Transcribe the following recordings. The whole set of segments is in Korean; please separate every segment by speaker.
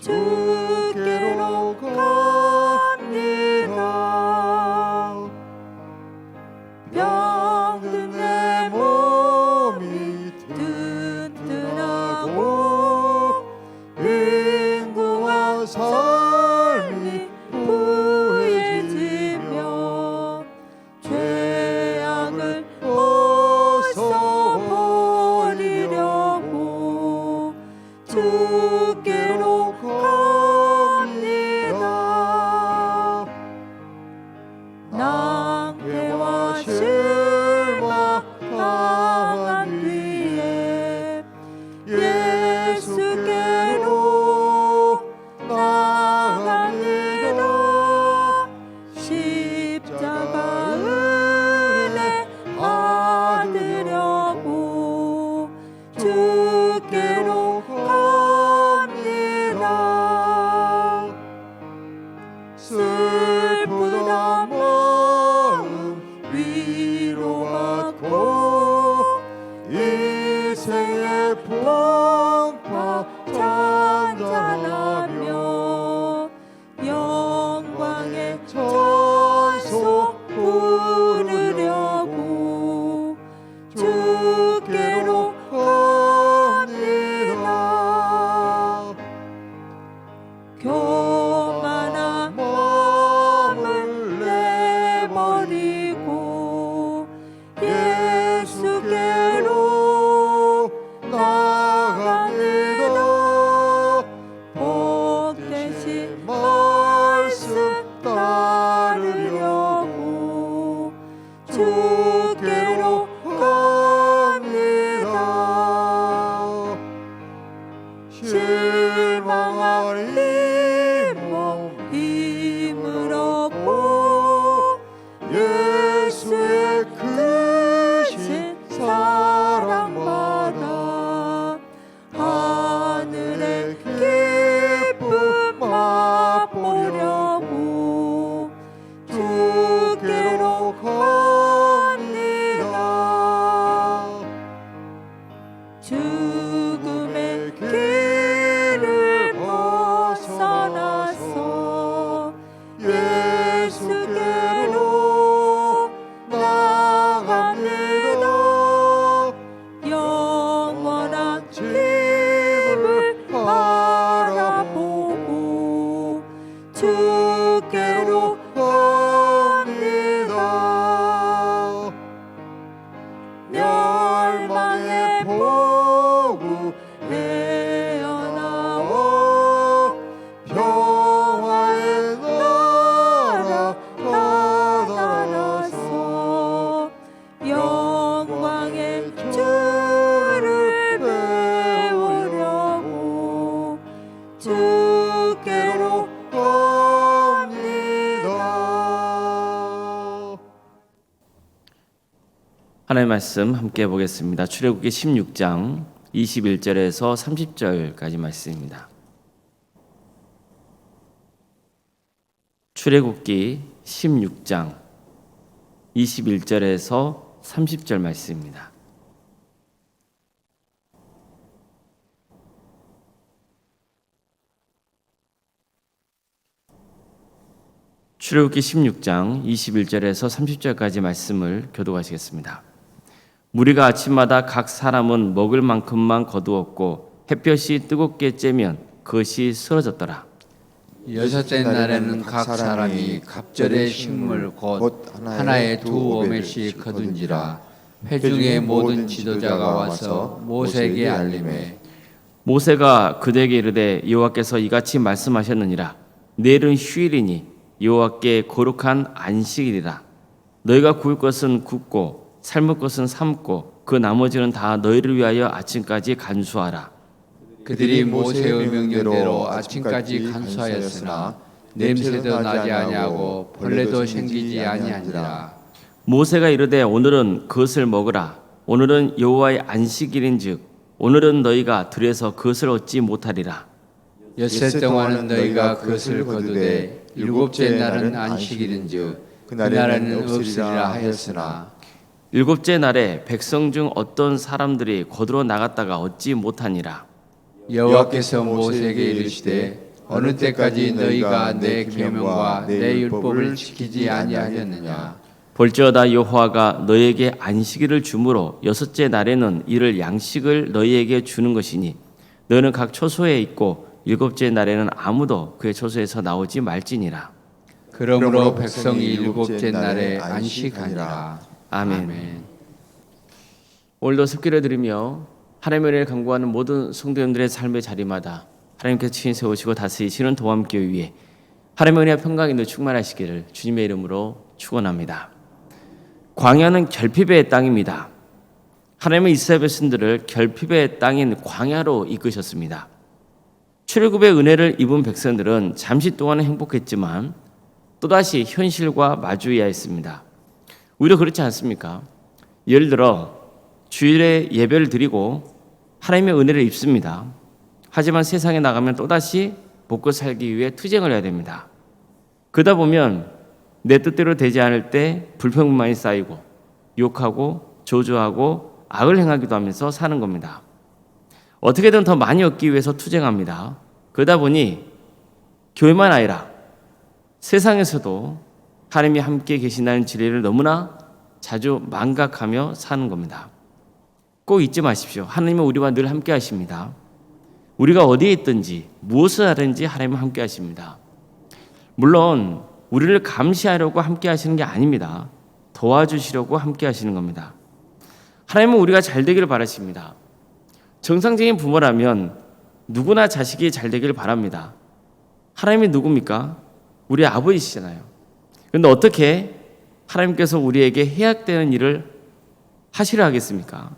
Speaker 1: 주
Speaker 2: 하나님의 말씀 함께 보겠습니다. 출애굽기 16장 21절에서 30절까지 말씀입니다. 출애굽기 16장 21절에서 30절 말씀입니다. 출애굽기 16장 21절에서 30절까지 말씀을 교독하시겠습니다. 무리가 아침마다 각 사람은 먹을 만큼만 거두었고 햇볕이 뜨겁게 쬐면 그것이 쓰러졌더라.
Speaker 3: 여섯째 날에는 각 사람이 갑절의 식물 곧 하나에 두 오멜씩 거둔지라 회중의 모든 지도자가 와서 모세에게 알림해
Speaker 2: 모세가 그대에게 이르되 여호와께서 이같이 말씀하셨느니라 내일은 휴일이니 여호와께 거룩한 안식일이라 너희가 구울 것은 굽고 삶을 것은 삶고 그 나머지는 다 너희를 위하여 아침까지 간수하라.
Speaker 3: 그들이 모세의 명령대로 아침까지 간수하였으나 냄새도 나지 아니하고 벌레도 생기지 아니하니라.
Speaker 2: 모세가 이르되 오늘은 그것을 먹으라. 오늘은 여호와의 안식일인즉 오늘은 너희가 들에서 그것을 얻지 못하리라.
Speaker 3: 엿새 동안은 너희가 그것을 거두되 일곱째 날은 안식일인즉 그날에는 없으리라 하였으나
Speaker 2: 일곱째 날에 백성 중 어떤 사람들이 거두러 나갔다가 얻지 못하니라.
Speaker 3: 여호와께서 모세에게 이르시되 어느 때까지 너희가 내 계명과 내 율법을 지키지 아니하였느냐?
Speaker 2: 볼지어다 여호와가 너희에게 안식일을 주므로 여섯째 날에는 이를 양식을 너희에게 주는 것이니 너는 각 초소에 있고 일곱째 날에는 아무도 그의 초소에서 나오지 말지니라.
Speaker 3: 그러므로 백성이 일곱째 날에 안식하니라
Speaker 2: 아멘. 오늘도 습기를 드리며 하나님의 은혜를 강구하는 모든 성도님들의 삶의 자리마다 하나님께서 친히 세우시고 다스리시는 도함교회 위에 하나님의 은혜와 평강이 충만하시기를 주님의 이름으로 축원합니다. 광야는 결핍의 땅입니다. 하나님은 이스라엘 백성들을 결핍의 땅인 광야로 이끄셨습니다. 출애굽의 은혜를 입은 백성들은 잠시 동안은 행복했지만 또다시 현실과 마주해야 했습니다. 오히려 그렇지 않습니까? 예를 들어 주일에 예배를 드리고 하나님의 은혜를 입습니다. 하지만 세상에 나가면 또다시 먹고 살기 위해 투쟁을 해야 됩니다. 그러다 보면 내 뜻대로 되지 않을 때 불평만이 쌓이고 욕하고 저주하고 악을 행하기도 하면서 사는 겁니다. 어떻게든 더 많이 얻기 위해서 투쟁합니다. 그러다 보니 교회만 아니라 세상에서도 하나님이 함께 계신다는 진리를 너무나 자주 망각하며 사는 겁니다. 꼭 잊지 마십시오. 하나님은 우리와 늘 함께 하십니다. 우리가 어디에 있든지 무엇을 하든지 하나님은 함께 하십니다. 물론 우리를 감시하려고 함께 하시는 게 아닙니다. 도와주시려고 함께 하시는 겁니다. 하나님은 우리가 잘 되기를 바라십니다. 정상적인 부모라면 누구나 자식이 잘 되기를 바랍니다. 하나님이 누굽니까? 우리 아버지시잖아요. 그런데 어떻게 하나님께서 우리에게 해약되는 일을 하시려 하겠습니까?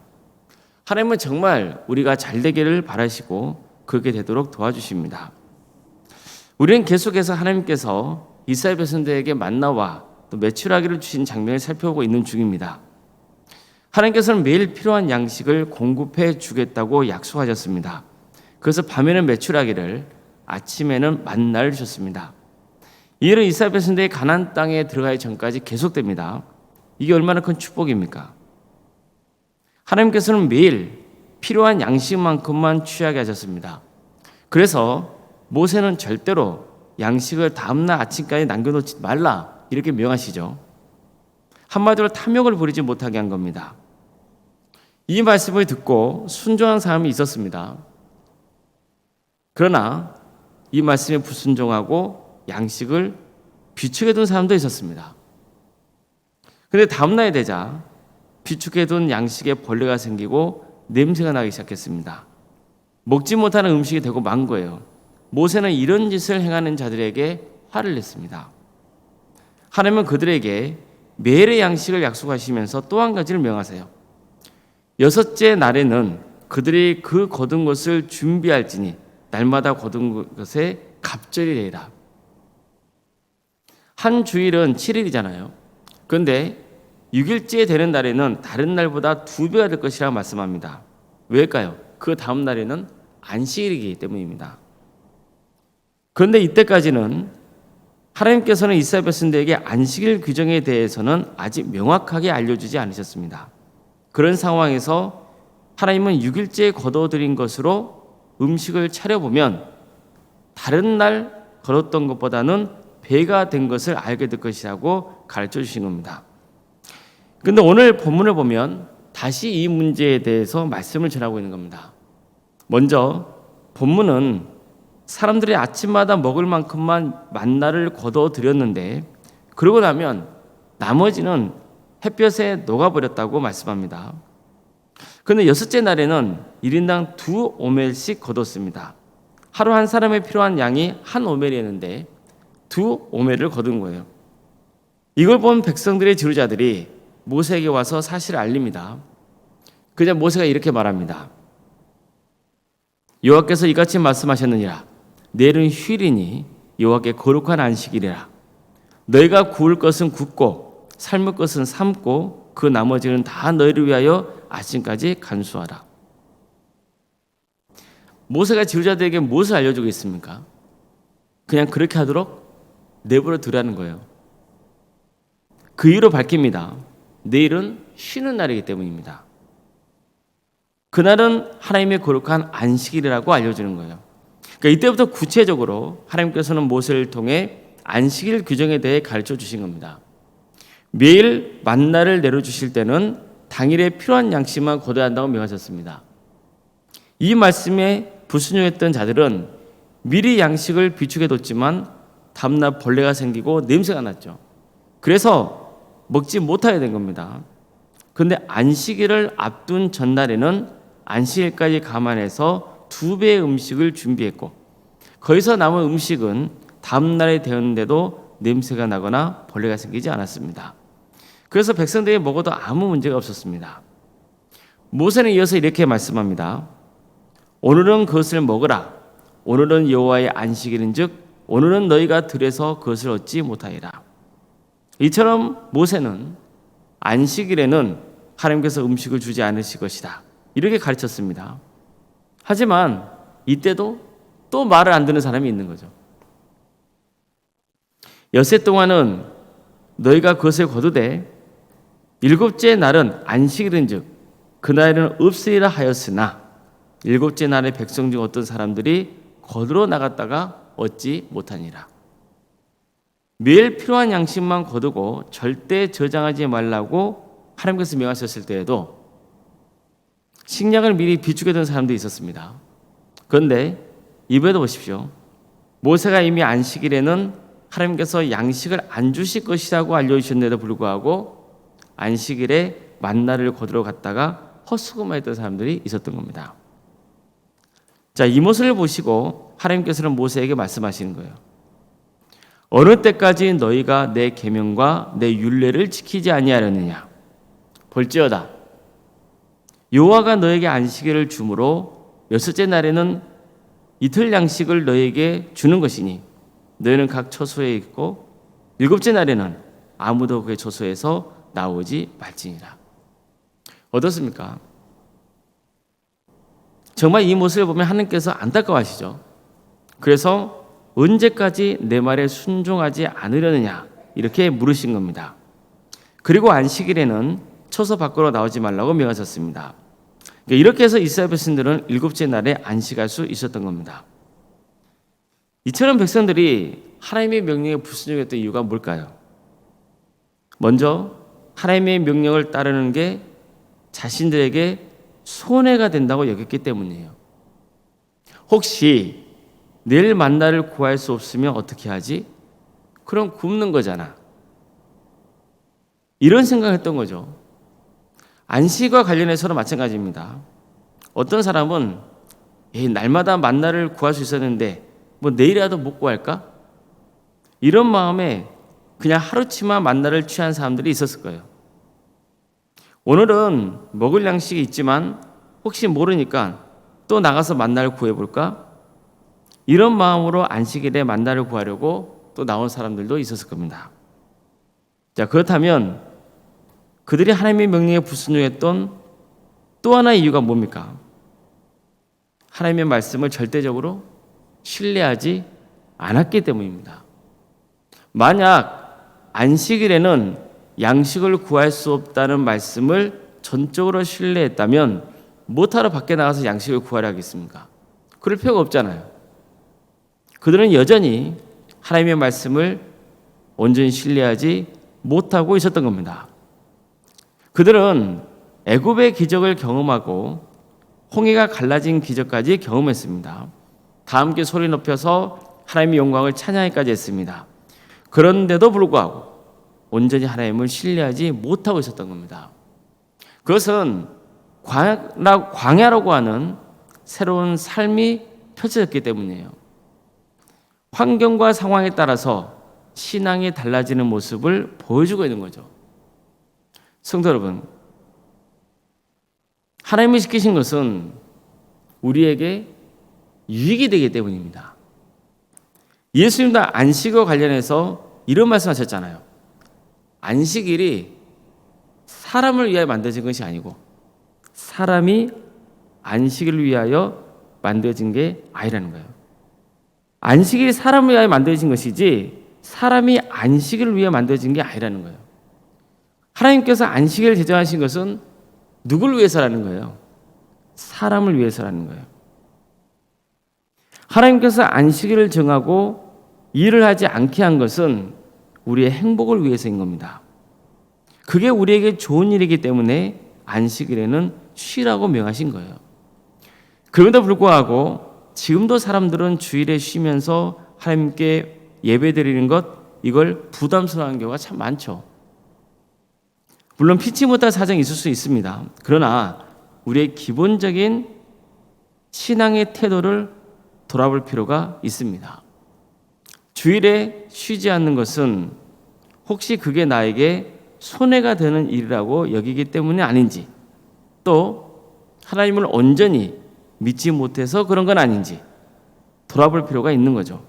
Speaker 2: 하나님은 정말 우리가 잘 되기를 바라시고 그렇게 되도록 도와주십니다. 우리는 계속해서 하나님께서 이스라엘 백성들에게 만나와 또 매출하기를 주신 장면을 살펴보고 있는 중입니다. 하나님께서는 매일 필요한 양식을 공급해 주겠다고 약속하셨습니다. 그래서 밤에는 매출하기를 아침에는 만나를 주셨습니다. 이 일은 이스라엘 백성들이 가나안 땅에 들어가기 전까지 계속됩니다. 이게 얼마나 큰 축복입니까? 하나님께서는 매일 필요한 양식만큼만 취하게 하셨습니다. 그래서 모세는 절대로 양식을 다음날 아침까지 남겨놓지 말라 이렇게 명하시죠. 한마디로 탐욕을 부리지 못하게 한 겁니다. 이 말씀을 듣고 순종한 사람이 있었습니다. 그러나 이 말씀에 불순종하고 양식을 비축해 둔 사람도 있었습니다. 근데 다음날이 되자 비축해 둔 양식에 벌레가 생기고 냄새가 나기 시작했습니다. 먹지 못하는 음식이 되고 만 거예요. 모세는 이런 짓을 행하는 자들에게 화를 냈습니다. 하나님은 그들에게 매일의 양식을 약속하시면서 또 한 가지를 명하세요. 여섯째 날에는 그들이 그 거둔 것을 준비할지니 날마다 거둔 것에 갑절이 되라. 한 주일은 7일이잖아요. 그런데 6일째 되는 날에는 다른 날보다 두 배가 될 것이라 말씀합니다. 왜일까요? 그 다음 날에는 안식일이기 때문입니다. 그런데 이때까지는 하나님께서는 이스라엘 백성들에게 안식일 규정에 대해서는 아직 명확하게 알려주지 않으셨습니다. 그런 상황에서 하나님은 6일째에 거둬들인 것으로 음식을 차려보면 다른 날 걸었던 것보다는 배가 된 것을 알게 될 것이라고 가르쳐 주신 겁니다. 근데 오늘 본문을 보면 다시 이 문제에 대해서 말씀을 전하고 있는 겁니다. 먼저 본문은 사람들이 아침마다 먹을 만큼만 만나를 거둬 드렸는데 그러고 나면 나머지는 햇볕에 녹아버렸다고 말씀합니다. 그런데 여섯째 날에는 1인당 두 오멜씩 거뒀습니다. 하루 한 사람에 필요한 양이 한 오멜이었는데 두 오멜을 거둔 거예요. 이걸 본 백성들의 지도자들이 모세에게 와서 사실을 알립니다. 그냥 모세가 이렇게 말합니다. 여호와께서 이같이 말씀하셨느니라. 내일은 휴일이니 여호와께 거룩한 안식이라. 너희가 구울 것은 굽고 삶을 것은 삶고 그 나머지는 다 너희를 위하여 아침까지 간수하라. 모세가 지도자들에게 무엇을 알려주고 있습니까? 그냥 그렇게 하도록 내버려 두라는 거예요. 그 이유로 밝힙니다. 내일은 쉬는 날이기 때문입니다. 그날은 하나님의 거룩한 안식일이라고 알려주는 거예요. 그러니까 이때부터 구체적으로 하나님께서는 모세를 통해 안식일 규정에 대해 가르쳐 주신 겁니다. 매일 만나를 내려주실 때는 당일에 필요한 양식만 거둬야 한다고 명하셨습니다. 이 말씀에 불순종했던 자들은 미리 양식을 비축해 뒀지만 다음날 벌레가 생기고 냄새가 났죠. 그래서 먹지 못하게 된 겁니다. 그런데 안식일을 앞둔 전날에는 안식일까지 감안해서 두 배의 음식을 준비했고 거기서 남은 음식은 다음 날에 되었는데도 냄새가 나거나 벌레가 생기지 않았습니다. 그래서 백성들이 먹어도 아무 문제가 없었습니다. 모세는 이어서 이렇게 말씀합니다. 오늘은 그것을 먹으라. 오늘은 여호와의 안식일인즉 오늘은 너희가 들에서 그것을 얻지 못하리라. 이처럼 모세는 안식일에는 하나님께서 음식을 주지 않으실 것이다. 이렇게 가르쳤습니다. 하지만 이때도 또 말을 안 듣는 사람이 있는 거죠. 엿새 동안은 너희가 그것을 거두되 일곱째 날은 안식일인즉 그날에는 없으리라 하였으나 일곱째 날에 백성 중 어떤 사람들이 거두러 나갔다가 얻지 못하니라. 매일 필요한 양식만 거두고 절대 저장하지 말라고 하나님께서 명하셨을 때에도 식량을 미리 비축해 둔 사람도 있었습니다. 그런데 이번에도 보십시오. 모세가 이미 안식일에는 하나님께서 양식을 안 주실 것이라고 알려주셨는데도 불구하고 안식일에 만나를 거두러 갔다가 헛수고만 사람들이 있었던 겁니다. 자, 이 모습을 보시고 하나님께서는 모세에게 말씀하시는 거예요. 어느 때까지 너희가 내 계명과 내 율례를 지키지 아니하려느냐? 볼지어다. 여호와가 너에게 안식일을 주므로 여섯째 날에는 이틀 양식을 너에게 주는 것이니 너희는 각 처소에 있고 일곱째 날에는 아무도 그 처소에서 나오지 말지니라. 어떻습니까? 정말 이 모습을 보면 하나님께서 안타까워하시죠. 그래서 언제까지 내 말에 순종하지 않으려느냐 이렇게 물으신 겁니다. 그리고 안식일에는 처소 밖으로 나오지 말라고 명하셨습니다. 그러니까 이렇게 해서 이스라엘 백성들은 일곱째 날에 안식할 수 있었던 겁니다. 이처럼 백성들이 하나님의 명령에 불순종했던 이유가 뭘까요? 먼저 하나님의 명령을 따르는 게 자신들에게 손해가 된다고 여겼기 때문이에요. 혹시 내일 만나를 구할 수 없으면 어떻게 하지? 그럼 굶는 거잖아. 이런 생각을 했던 거죠. 안식과 관련해서는 마찬가지입니다. 어떤 사람은 날마다 만나를 구할 수 있었는데 뭐 내일이라도 못 구할까? 이런 마음에 그냥 하루치만 만나를 취한 사람들이 있었을 거예요. 오늘은 먹을 양식이 있지만 혹시 모르니까 또 나가서 만나를 구해볼까? 이런 마음으로 안식일에 만나를 구하려고 또 나온 사람들도 있었을 겁니다. 자, 그렇다면 그들이 하나님의 명령에 불순종했던 또 하나의 이유가 뭡니까? 하나님의 말씀을 절대적으로 신뢰하지 않았기 때문입니다. 만약 안식일에는 양식을 구할 수 없다는 말씀을 전적으로 신뢰했다면 못하러 밖에 나가서 양식을 구하려 하겠습니까? 그럴 필요가 없잖아요. 그들은 여전히 하나님의 말씀을 온전히 신뢰하지 못하고 있었던 겁니다. 그들은 애굽의 기적을 경험하고 홍해가 갈라진 기적까지 경험했습니다. 다 함께 소리 높여서 하나님의 영광을 찬양하기까지 했습니다. 그런데도 불구하고 온전히 하나님을 신뢰하지 못하고 있었던 겁니다. 그것은 광야- 광야라고 하는 새로운 삶이 펼쳐졌기 때문이에요. 환경과 상황에 따라서 신앙이 달라지는 모습을 보여주고 있는 거죠. 성도 여러분, 하나님이 시키신 것은 우리에게 유익이 되기 때문입니다. 예수님도 안식과 관련해서 이런 말씀하셨잖아요. 안식일이 사람을 위하여 만들어진 것이 아니고 사람이 안식일을 위하여 만들어진 게 아니라는 거예요. 안식일이 사람을 위하여 만들어진 것이지 사람이 안식일을 위해 만들어진 게 아니라는 거예요. 하나님께서 안식일을 제정하신 것은 누굴 위해서라는 거예요? 사람을 위해서라는 거예요. 하나님께서 안식일을 정하고 일을 하지 않게 한 것은 우리의 행복을 위해서인 겁니다. 그게 우리에게 좋은 일이기 때문에 안식일에는 쉬라고 명하신 거예요. 그럼에도 불구하고 지금도 사람들은 주일에 쉬면서 하나님께 예배드리는 것 이걸 부담스러워하는 경우가 참 많죠. 물론 피치 못할 사정이 있을 수 있습니다. 그러나 우리의 기본적인 신앙의 태도를 돌아볼 필요가 있습니다. 주일에 쉬지 않는 것은 혹시 그게 나에게 손해가 되는 일이라고 여기기 때문이 아닌지 또 하나님을 온전히 믿지 못해서 그런 건 아닌지 돌아볼 필요가 있는 거죠.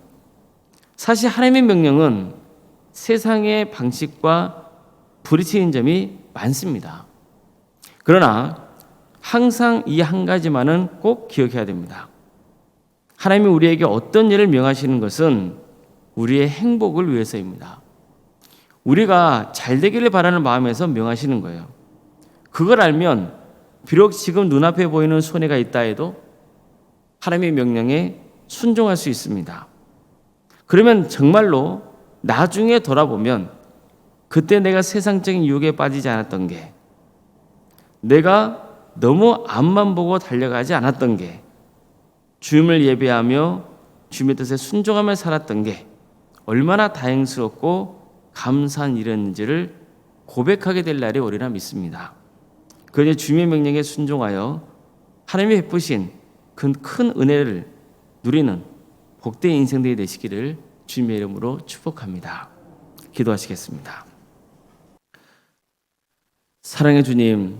Speaker 2: 사실 하나님의 명령은 세상의 방식과 부딪히는 점이 많습니다. 그러나 항상 이 한 가지만은 꼭 기억해야 됩니다. 하나님이 우리에게 어떤 일을 명하시는 것은 우리의 행복을 위해서입니다. 우리가 잘 되기를 바라는 마음에서 명하시는 거예요. 그걸 알면 비록 지금 눈앞에 보이는 손해가 있다 해도 하나님의 명령에 순종할 수 있습니다. 그러면 정말로 나중에 돌아보면 그때 내가 세상적인 유혹에 빠지지 않았던 게 내가 너무 앞만 보고 달려가지 않았던 게 주님을 예배하며 주님의 뜻에 순종하며 살았던 게 얼마나 다행스럽고 감사한 일이었는지를 고백하게 될 날이 오리라 믿습니다. 그러니 주님의 명령에 순종하여 하나님이 베푸신 그 큰 은혜를 누리는 복된 인생들이 되시기를 주님의 이름으로 축복합니다. 기도하시겠습니다. 사랑의 주님,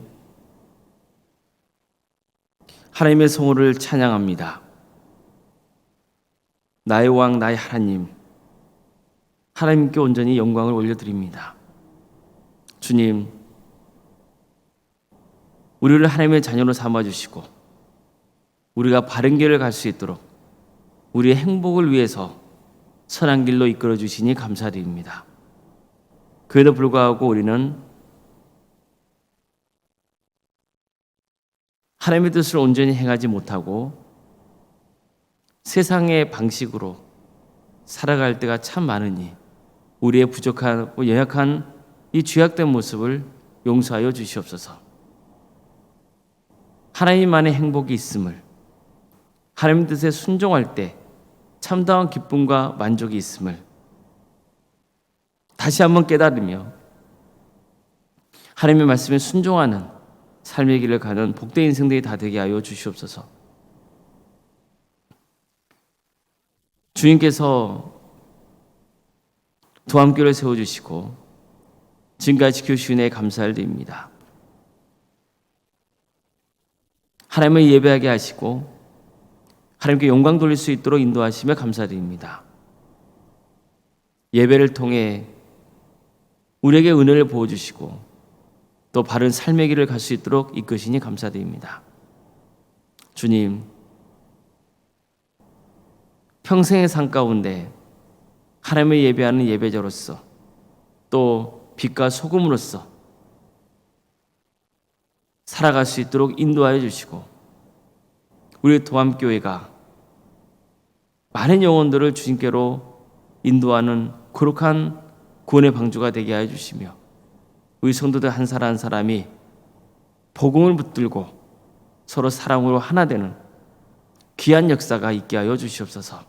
Speaker 2: 하나님의 성호를 찬양합니다. 나의 왕, 나의 하나님, 하나님께 온전히 영광을 올려드립니다. 주님, 우리를 하나님의 자녀로 삼아주시고, 우리가 바른 길을 갈 수 있도록 우리의 행복을 위해서 선한 길로 이끌어 주시니 감사드립니다. 그에도 불구하고 우리는 하나님의 뜻을 온전히 행하지 못하고 세상의 방식으로 살아갈 때가 참 많으니 우리의 부족하고 연약한 이 죄악된 모습을 용서하여 주시옵소서. 하나님만의 행복이 있음을 하나님 뜻에 순종할 때 참다운 기쁨과 만족이 있음을 다시 한번 깨달으며 하나님의 말씀에 순종하는 삶의 길을 가는 복된 인생들이 다 되게 하여 주시옵소서. 주님께서 두함교를 세워주시고 지금까지 지켜주신 에 감사를 드립니다. 하나님을 예배하게 하시고 하나님께 영광 돌릴 수 있도록 인도하시며 감사드립니다. 예배를 통해 우리에게 은혜를 부어주시고 또 바른 삶의 길을 갈 수 있도록 이끄시니 감사드립니다. 주님, 평생의 삶 가운데 하나님을 예배하는 예배자로서 또 빛과 소금으로서 살아갈 수 있도록 인도하여 주시고 우리 도암교회가 많은 영혼들을 주님께로 인도하는 거룩한 구원의 방주가 되게 하여 주시며 우리 성도들 한 사람 한 사람이 복음을 붙들고 서로 사랑으로 하나 되는 귀한 역사가 있게 하여 주시옵소서.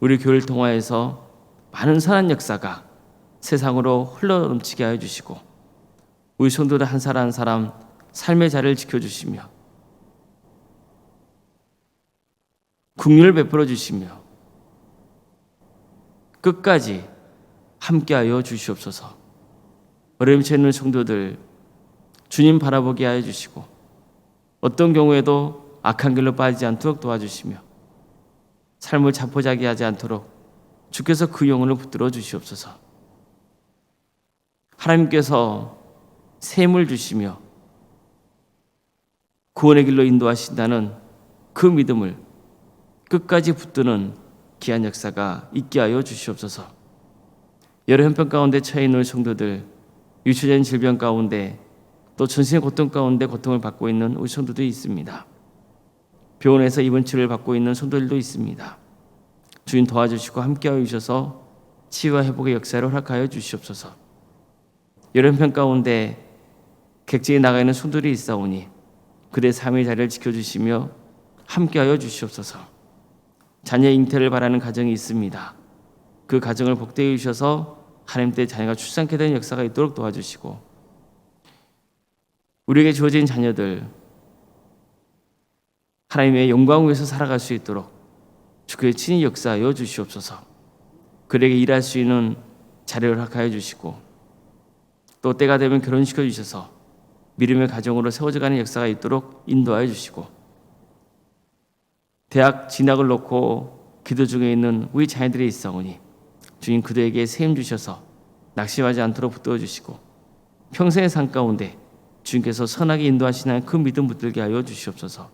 Speaker 2: 우리 교회를 통하여서 많은 선한 역사가 세상으로 흘러 넘치게 하여 주시고 우리 성도들 한 사람 한 사람 삶의 자리를 지켜 주시며 국률을 베풀어 주시며 끝까지 함께하여 주시옵소서. 어려움이 있는 성도들 주님 바라보게 하여 주시고 어떤 경우에도 악한 길로 빠지지 않도록 도와주시며 삶을 자포자기하지 않도록 주께서 그 영혼을 붙들어 주시옵소서. 하나님께서 샘을 주시며 구원의 길로 인도하신다는 그 믿음을 끝까지 붙드는 귀한 역사가 있게 하여 주시옵소서. 여러 형편 가운데 처해 있는 성도들, 유추된 질병 가운데 또 전신의 고통 가운데 고통을 받고 있는 우리 성도들이 있습니다. 병원에서 입원 치료를 받고 있는 성도들도 있습니다. 주인 도와주시고 함께하여 주셔서 치유와 회복의 역사를 허락하여 주시옵소서. 여러 형편 가운데 객지에 나가 있는 성도들이 있사오니 그대 삶의 자리를 지켜주시며 함께하여 주시옵소서. 자녀 잉태를 바라는 가정이 있습니다. 그 가정을 복되게 주셔서 하나님 때 자녀가 출산케 되는 역사가 있도록 도와주시고 우리에게 주어진 자녀들 하나님의 영광 위에서 살아갈 수 있도록 주께서 친히 역사하여 주시옵소서. 그에게 일할 수 있는 자리를 허락하여 주시고 또 때가 되면 결혼시켜 주셔서 믿음의 가정으로 세워져가는 역사가 있도록 인도하여 주시고 대학 진학을 놓고 기도 중에 있는 우리 자녀들이 있사오니 주님 그들에게 세임 주셔서 낙심하지 않도록 붙들어 주시고 평생의 삶 가운데 주님께서 선하게 인도하시는 그 믿음 붙들게 하여 주시옵소서.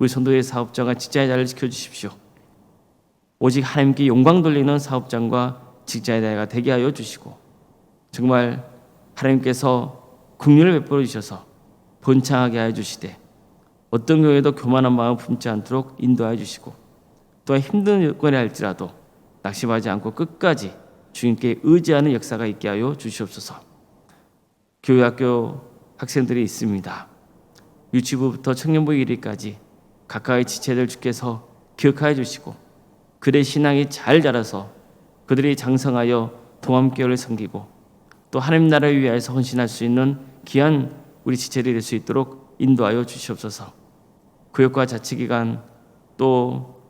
Speaker 2: 우리 선도의 사업장과 직자의 자리를 지켜 주십시오. 오직 하나님께 영광 돌리는 사업장과 직자의 자리가 되게 하여 주시고 정말 하나님께서 국률을 베풀어 주셔서 번창하게 하여 주시되 어떤 경우에도 교만한 마음 품지 않도록 인도하여 주시고 또한 힘든 여건이 할지라도 낙심하지 않고 끝까지 주님께 의지하는 역사가 있게 하여 주시옵소서. 교회학교 학생들이 있습니다. 유치부부터 청년부 1위까지 각각의 지체들 주께서 기억하여 주시고 그들의 신앙이 잘 자라서 그들이 장성하여 동암교회를 섬기고 또 하나님 나라를 위하여서 헌신할 수 있는 귀한 우리 지체들이 될 수 있도록 인도하여 주시옵소서. 교육과 자치기관 또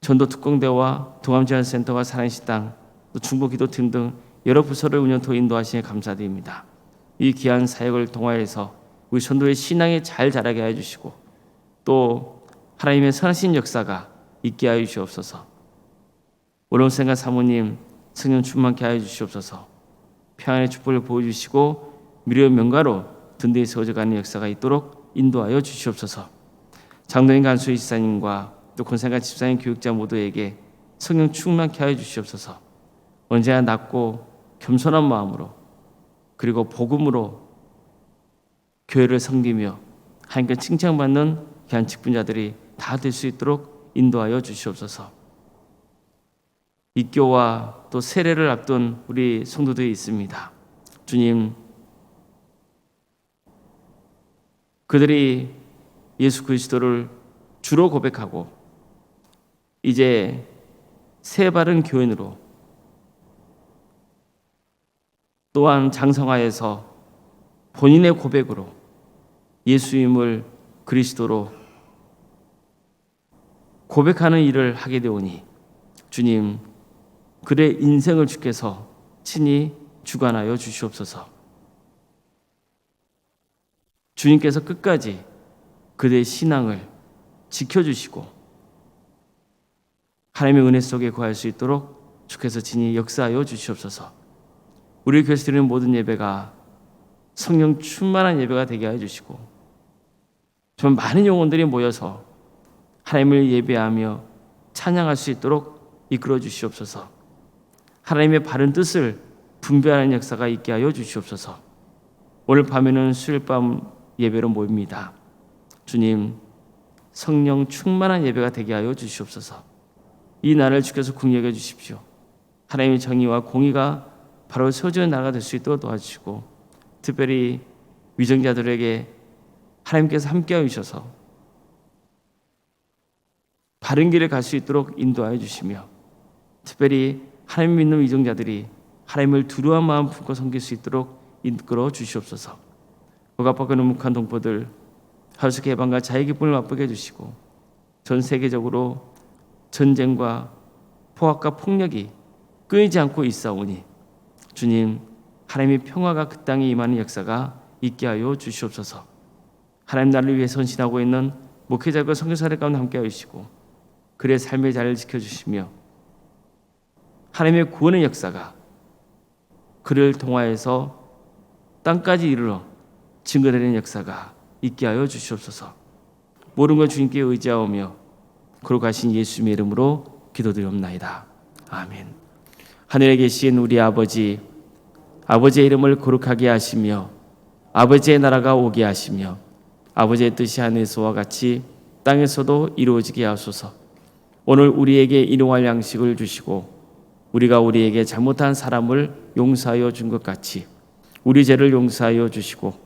Speaker 2: 전도 특공대와 동암지원센터와 사랑식당 또 중보기도팀 등 여러 부서를 운영토 인도하시니 감사드립니다. 이 귀한 사역을 통하여서 우리 전도의 신앙이 잘 자라게 해주시고 또 하나님의 선하신 역사가 있게 하여 주시옵소서. 오롱생과 사모님 성령 충만케 하여 주시옵소서. 평안의 축복을 보여주시고 미래의 명가로 든든히 세워져가는 역사가 있도록 인도하여 주시옵소서. 장로인 간수 이사님과 또 권생과 집사님 교육자 모두에게 성령 충만케 하여 주시옵소서. 언제나 낮고 겸손한 마음으로 그리고 복음으로 교회를 섬기며 하나님께 칭찬받는 귀한 직분자들이 다 될 수 있도록 인도하여 주시옵소서. 입교와 또 세례를 앞둔 우리 성도들이 있습니다. 주님, 그들이 예수 그리스도를 주로 고백하고 이제 새 바른 교인으로 또한 장성하여서 본인의 고백으로 예수임을 그리스도로 고백하는 일을 하게 되오니 주님 그의 인생을 주께서 친히 주관하여 주시옵소서. 주님께서 끝까지 그의 신앙을 지켜주시고 하나님의 은혜 속에 거할 수 있도록 주께서 친히 역사하여 주시옵소서. 우리 교회에서 드리는 모든 예배가 성령 충만한 예배가 되게 하여 주시고 좀 많은 영혼들이 모여서 하나님을 예배하며 찬양할 수 있도록 이끌어 주시옵소서. 하나님의 바른 뜻을 분별하는 역사가 있게 하여 주시옵소서. 오늘 밤에는 수요일 밤 예배로 모입니다. 주님, 성령 충만한 예배가 되게 하여 주시옵소서. 이 날을 주께서 궁여겨 주십시오. 하나님의 정의와 공의가 바로 세워지는 나라가 될 수 있도록 도와주시고 특별히 위정자들에게 하나님께서 함께하여 주셔서 바른 길을 갈 수 있도록 인도하여 주시며 특별히 하나님 믿는 위정자들이 하나님을 두려운 마음 품고 섬길 수 있도록 이끌어 주시옵소서. 억압받고 능묵한 동포들 하루스 개방과 자유 기쁨을 맛보게 해주시고 전 세계적으로 전쟁과 포악과 폭력이 끊이지 않고 있사오니 주님 하나님의 평화가 그 땅에 임하는 역사가 있게 하여 주시옵소서. 하나님 나라를 위해 선신하고 있는 목회자과 선교사들 가운데 함께 하시고 그의 삶의 자리를 지켜주시며 하나님의 구원의 역사가 그를 통하여서 땅까지 이르러 증거되는 역사가 있게 하여 주시옵소서. 모든 걸 주님께 의지하오며 그로 가신 예수님의 이름으로 기도드리옵나이다. 아멘. 하늘에 계신 우리 아버지 아버지의 이름을 거룩하게 하시며 아버지의 나라가 오게 하시며 아버지의 뜻이 하늘에서와 같이 땅에서도 이루어지게 하소서. 오늘 우리에게 일용할 양식을 주시고 우리가 우리에게 잘못한 사람을 용서하여 준 것 같이 우리 죄를 용서하여 주시고